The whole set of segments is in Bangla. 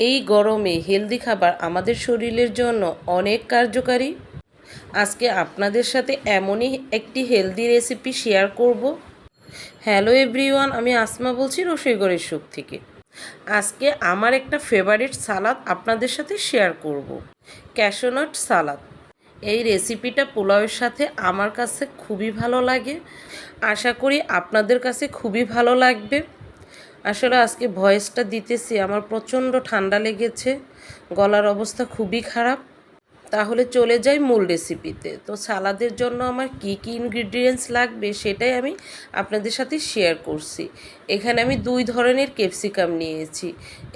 এই গরমে হেলদি খাবার আমাদের শরীরের জন্য অনেক কার্যকারী। আজকে আপনাদের সাথে এমনই একটি হেলদি রেসিপি শেয়ার করব। হ্যালো এভরিওয়ান, আমি আসমা বলছি রসইগড়ের সুখ থেকে। আজকে আমার একটা ফেভারিট সালাদ আপনাদের সাথে শেয়ার করব। Cashew nut salad. এই রেসিপিটা পোলাওয়ের সাথে আমার কাছে খুবই ভালো লাগে। আশা করি আপনাদের কাছে খুবই ভালো লাগবে। আসলে আজকে ভয়েসটা দিতেছি, আমার প্রচণ্ড ঠান্ডা লেগেছে, গলার অবস্থা খুবই খারাপ। তাহলে চলে যাই মূল রেসিপিতে তো সালাদের জন্য আমার কি কি ইনগ্রিডিয়েন্টস লাগবে সেটাই আমি আপনাদের সাথে শেয়ার করছি। এখানে আমি দুই ধরনের ক্যাপসিকাম নিয়েছি।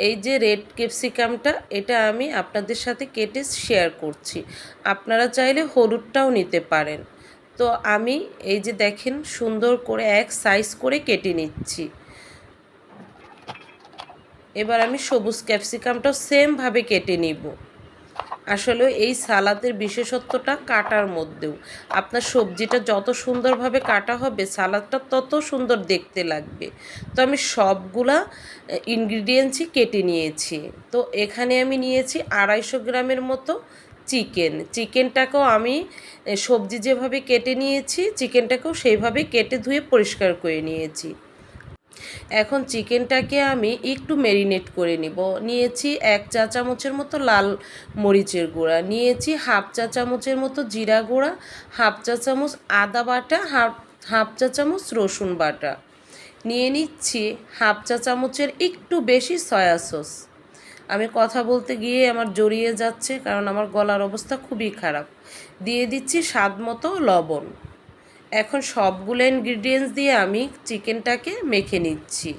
এই যে রেড ক্যাপসিকামটা এটা আমি আপনাদের সাথে কেটে শেয়ার করছি। আপনারা চাইলে হলুদটাও নিতে পারেন। তো আমি এই যে দেখেন সুন্দর করে এক সাইজ করে কেটে নিচ্ছি। এবার আমি সবুজ ক্যাপসিকামটাও সেমভাবে কেটে নিব। আসলে এই সালাদের বিশেষত্বটা কাটার মধ্যেও। আপনার সবজিটা যত সুন্দরভাবে কাটা হবে, সালাদটা তত সুন্দর দেখতে লাগবে। তো আমি সবগুলা ইনগ্রিডিয়েন্টসই কেটে নিয়েছি। তো এখানে আমি নিয়েছি আড়াইশো গ্রামের মতো চিকেন। চিকেনটাকেও আমি সবজি যেভাবে কেটে নিয়েছি, চিকেনটাকেও সেইভাবে কেটে ধুয়ে পরিষ্কার করে নিয়েছি। এখন চিকেনটাকে আমি একটু ম্যারিনেট করে নিব। নিয়েছি এক চা চামচের মতো লাল মরিচের গুঁড়া, নিয়েছি হাফ চা চামচের মতো জিরা গুঁড়া, হাফ চা চামচ আদা বাটা, হাফ হাফ চা চামচ রসুন বাটা। নিয়ে নিচ্ছি হাফ চা চামচের একটু বেশি সয়া সস। আমি কথা বলতে গিয়ে আমার জড়িয়ে যাচ্ছে, কারণ আমার গলার অবস্থা খুবই খারাপ। দিয়ে দিচ্ছি স্বাদ মতো লবণ। এখন সবগুলো ইনগ্রিডিয়েন্টস দিয়ে আমি চিকেনটাকে মেখে নিচ্ছি।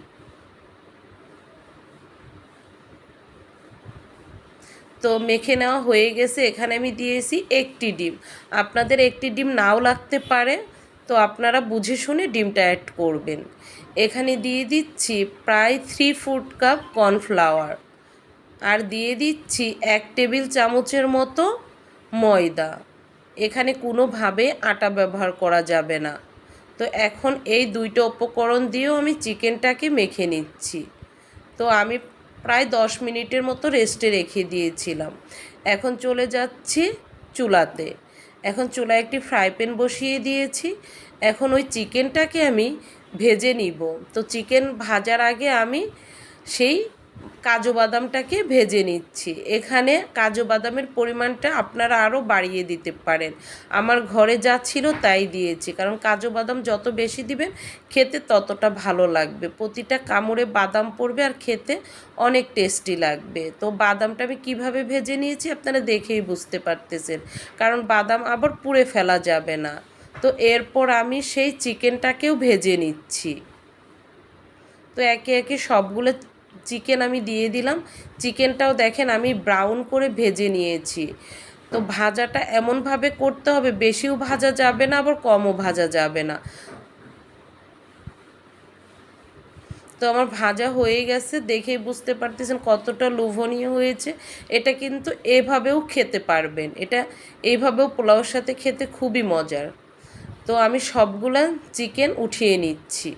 তো মেখে নেওয়া হয়ে গেছে, এখানে আমি দিয়েছি একটি ডিম। আপনাদের একটি ডিম নাও লাগতে পারে, তো আপনারা বুঝে শুনে ডিমটা অ্যাড করবেন। এখানে দিয়ে দিচ্ছি প্রায় থ্রি ফুড কাপ কর্নফ্লাওয়ার আর দিয়ে দিচ্ছি এক টেবিল চামচের মতো ময়দা। এখানে কোনোভাবে আটা ব্যবহার করা যাবে না। তো এখন এই দুইটা উপকরণ দিয়েও আমি চিকেনটাকে মেখে নিচ্ছি। তো আমি প্রায় দশ মিনিটের মতো রেস্টে রেখে দিয়েছিলাম। এখন চলে যাচ্ছি চুলাতে। এখন চুলায় একটি ফ্রাই প্যান বসিয়ে দিয়েছি। এখন ওই চিকেনটাকে আমি ভেজে নিব। তো চিকেন ভাজার আগে আমি সেই কাজু বাদামটাকে ভেজে নিচ্ছি। এখানে কাজু বাদামের পরিমাণটা আপনারা আরও বাড়িয়ে দিতে পারেন। আমার ঘরে যা ছিল তাই দিয়েছি, কারণ কাজু বাদাম যত বেশি দিবেন খেতে ততটা ভালো লাগবে। প্রতিটা কামড়ে বাদাম পড়বে আর খেতে অনেক টেস্টি লাগবে। তো বাদামটা আমি কীভাবে ভেজে নিয়েছি আপনারা দেখেই বুঝতে পারতেছেন, কারণ বাদাম আবার পুড়ে ফেলা যাবে না। তো এরপর আমি সেই চিকেনটাকেও ভেজে নিচ্ছি। তো একে একে সবগুলো চিকেন আমি দিয়ে দিলাম। চিকেনটাও দেখেন আমি ব্রাউন করে ভেজে নিয়েছি। তো ভাজাটা এমনভাবে করতে হবে, বেশিও ভাজা যাবে না, আবার কমও ভাজা যাবে না। তো আমার ভাজা হয়ে গেছে, দেখেই বুঝতে পারতেছেন কতটা লোভনীয় হয়েছে। এটা কিন্তু এভাবেও খেতে পারবেন। এটা এইভাবেও পোলাওর সাথে খেতে খুবই মজার। তো আমি সবগুলা চিকেন উঠিয়ে নিচ্ছি।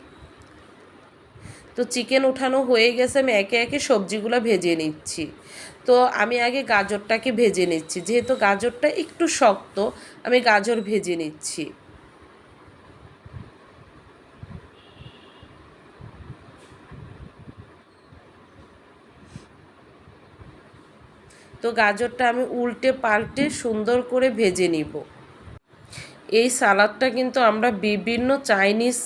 তো চিকেন উঠানো হয়ে গেছে, আমি একে একে সবজিগুলো ভেজে নিচ্ছি। তো আমি আগে গাজরটাকে ভেজে নিচ্ছি, যেহেতু গাজরটা একটু শক্ত, আমি গাজর ভেজে নিচ্ছি। তো গাজরটা আমি উল্টে পাল্টে সুন্দর করে ভেজে নিব। এই সালাদটা কিন্তু আমরা বিভিন্ন চাইনিজ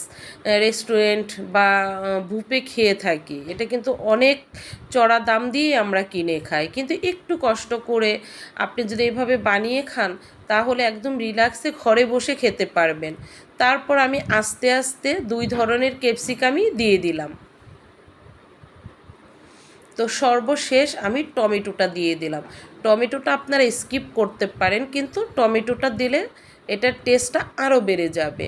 রেস্টুরেন্ট বা বুপে খেয়ে থাকি। এটা কিন্তু অনেক চড়া দাম দিয়ে আমরা কিনে খাই। কিন্তু একটু কষ্ট করে আপনি যদি এইভাবে বানিয়ে খান, তাহলে একদম রিল্যাক্সে ঘরে বসে খেতে পারবেন। তারপর আমি আস্তে আস্তে দুই ধরনের ক্যাপসিকামই দিয়ে দিলাম। তো সর্বশেষ আমি টমেটোটা দিয়ে দিলাম। টমেটোটা আপনারা স্কিপ করতে পারেন, কিন্তু টমেটোটা দিলে এটার টেস্টটা আরও বেড়ে যাবে।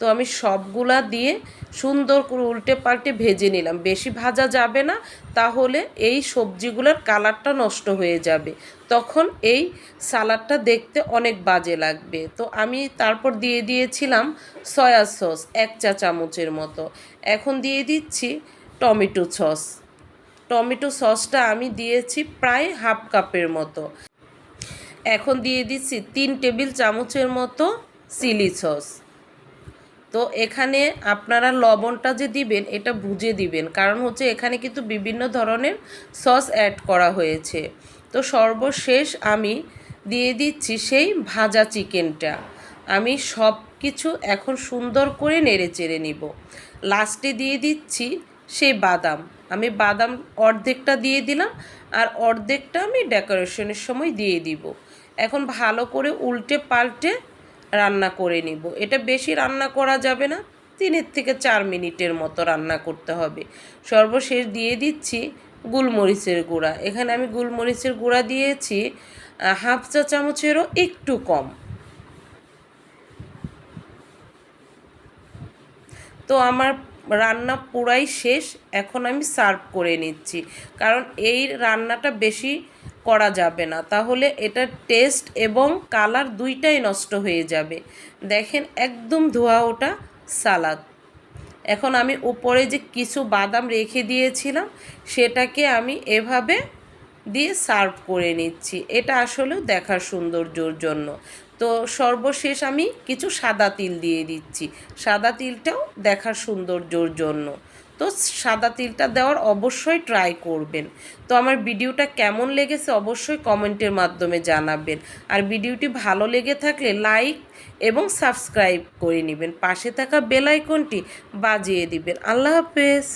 তো আমি সবগুলা দিয়ে সুন্দর করে উল্টে পাল্টে ভেজে নিলাম। বেশি ভাজা যাবে না, তাহলে এই সবজিগুলোর কালারটা নষ্ট হয়ে যাবে। তখন এই সালাডটা দেখতে অনেক বাজে লাগবে। তো আমি তারপর দিয়ে দিয়েছিলাম সয়া সস এক চা চামচের মতো। এখন দিয়ে দিচ্ছি টমেটো সস টমেটো সসটা আমি দিয়েছি প্রায় হাফ কাপের মতো। এখন দিয়ে দিচ্ছি তিন টেবিল চামচের মতো চিলি সস। তো এখানে আপনারা লবণটা যে দিবেন, এটা বুঝে দিবেন। কারণ হচ্ছে এখানে কিন্তু বিভিন্ন ধরনের সস অ্যাড করা হয়েছে। তো সর্বশেষ আমি দিয়ে দিচ্ছি সেই ভাজা চিকেনটা। আমি সব কিছু এখন সুন্দর করে নেড়ে চেড়ে নিব। লাস্টে দিয়ে দিচ্ছি সেই বাদাম। আমি বাদাম অর্ধেকটা দিয়ে দিলাম আর অর্ধেকটা আমি ডেকোরেশনের সময় দিয়ে দিব। এখন ভালো করে উল্টে পাল্টে রান্না করে নিব। এটা বেশি রান্না করা যাবে না, তিনের থেকে চার মিনিটের মতো রান্না করতে হবে। সর্বশেষ দিয়ে দিচ্ছি গুলমরিচের গুঁড়া। এখানে আমি গুলমরিচের গুঁড়া দিয়েছি হাফ চা চামচেরও একটু কম। তো আমার রান্না পুরাই শেষ, এখন আমি সার্ভ করে নিচ্ছি। কারণ এই রান্নাটা বেশি করা যাবে না। তাহলে এটার টেস্ট এবং কালার দুইটাই নষ্ট হয়ে যাবে। দেখেন একদম ধোয়া ওটা সালাদ। এখন আমি উপরে যে কিছু বাদাম রেখে দিয়েছিলাম, সেটাকে আমি এভাবে দিয়ে সার্ভ করে নিচ্ছি। এটা আসলেও দেখার সৌন্দর্যর জন্য। তো সর্বশেষ আমি কিছু সাদা তিল দিয়ে দিচ্ছি। সাদা তিলটাও দেখার সৌন্দর্যর জন্য। তো সাদা তিলটা দেওয়ার অবশ্যই ট্রাই করবেন। তো আমার ভিডিওটা কেমন লেগেছে অবশ্যই কমেন্টের মাধ্যমে জানাবেন। আর ভিডিওটি ভালো লেগে থাকলে লাইক এবং সাবস্ক্রাইব করে নেবেন। পাশে থাকা বেল আইকনটি বাজিয়ে দিবেন। আল্লাহ হাফেজ।